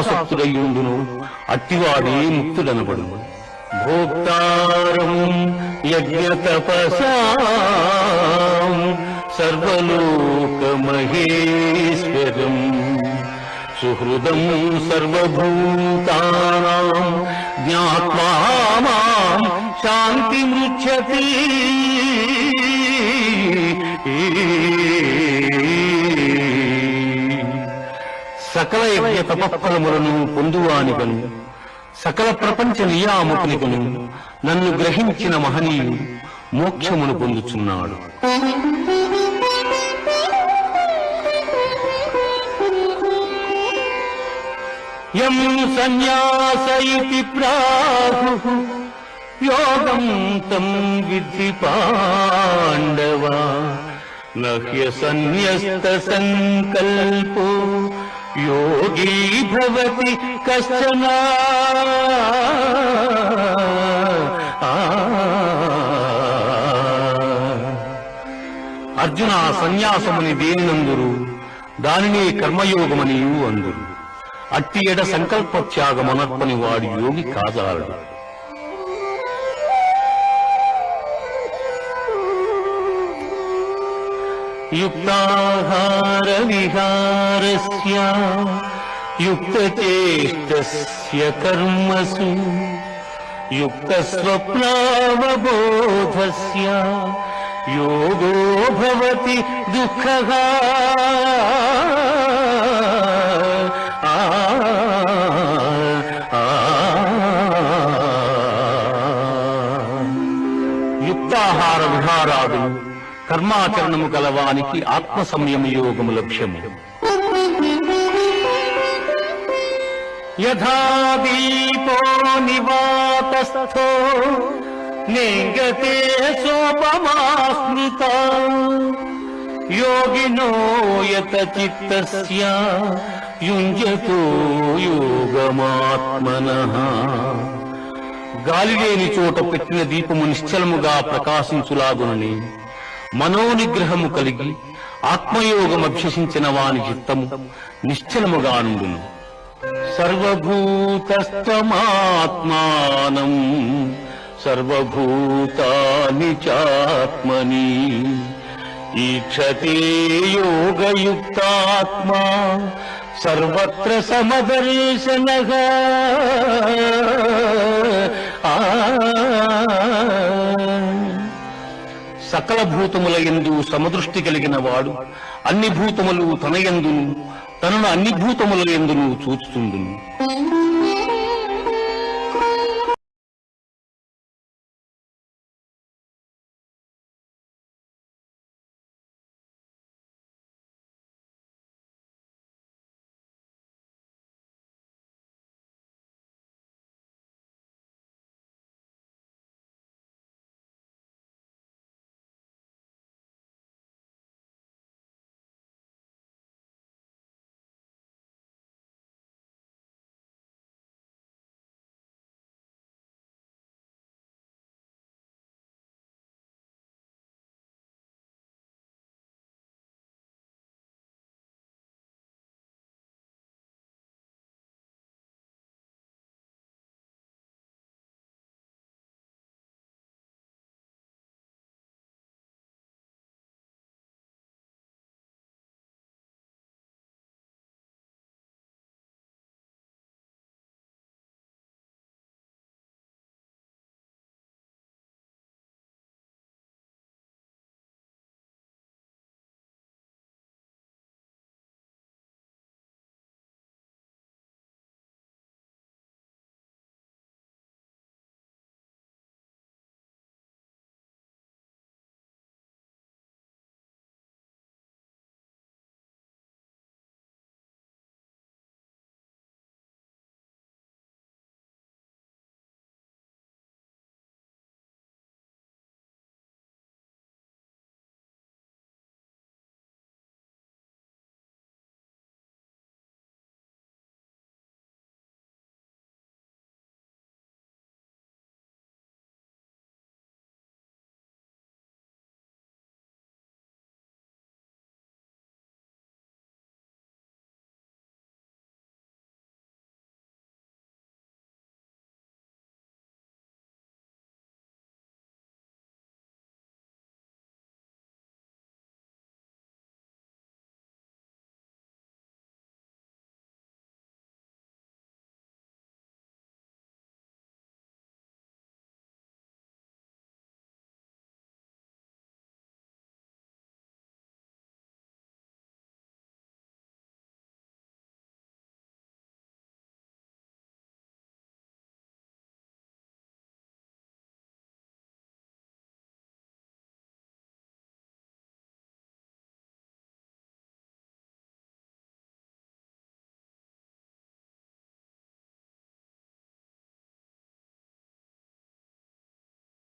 ఇచ్ఛాశక్తుడయ్యుండును అట్టివాడే ముక్తుడనబడు భోక్తారం యజ్ఞ తపసాం సర్వలోక మహేశ్వరం సుహృదం సర్వభూతానాం జ్ఞాత్వా మాం శాంతి సకల యజ్ఞ తపఫలములను పొందువానిగను. సకల ప్రపంచ నియామకునిగను నన్ను గ్రహించిన మహనీయుడు మోక్షమును పొందుచున్నాడు. యం సన్యాస ప్రాహు యోగం తం విద్ధి పాండవా నహ్య సన్యస్త సంకల్పో యోగీ భవతి కశ్చన అర్జున సన్యాసముని దేనినందురు దానిని కర్మయోగమనియు అందురు. అట్టి ఎడ సంకల్ప త్యాగమనర్పని వాడు యోగి కాదాడు युक्ताहार युक्ताहारविहारस्य युक्तचेष्टस्य कर्मसु युक्तस्वप्नावबोधस्य योगो भवति दुःखः युक्ताहार विहारादि కర్మాచరణము గలవానికి ఆత్మ సంయమ యోగము లక్ష్యము. యథా దీపో నివాతస్థో నిగతే సోపమాస్మృత యోగినో యత చిత్తస్య యుంజతో యోగమాత్మన. గాలి లేని చోట పెట్టిన దీపము నిశ్చలముగా ప్రకాశించులాగునని మనోనిగ్రహము కలిగి ఆత్మయోగం అభ్యసించిన వాని చిత్తము నిశ్చలముగా నుండును. సర్వభూతస్థమాత్మానం సర్వభూతాని చాత్మని. ఈక్షతే యోగయుక్తాత్మా సర్వత్ర సమదర్శన. ఆ సకల భూతముల యందు సమదృష్టి కలిగిన వాడు అన్ని భూతములు తన ఎందును తనను అన్ని భూతముల ఎందును చూచుతుండును.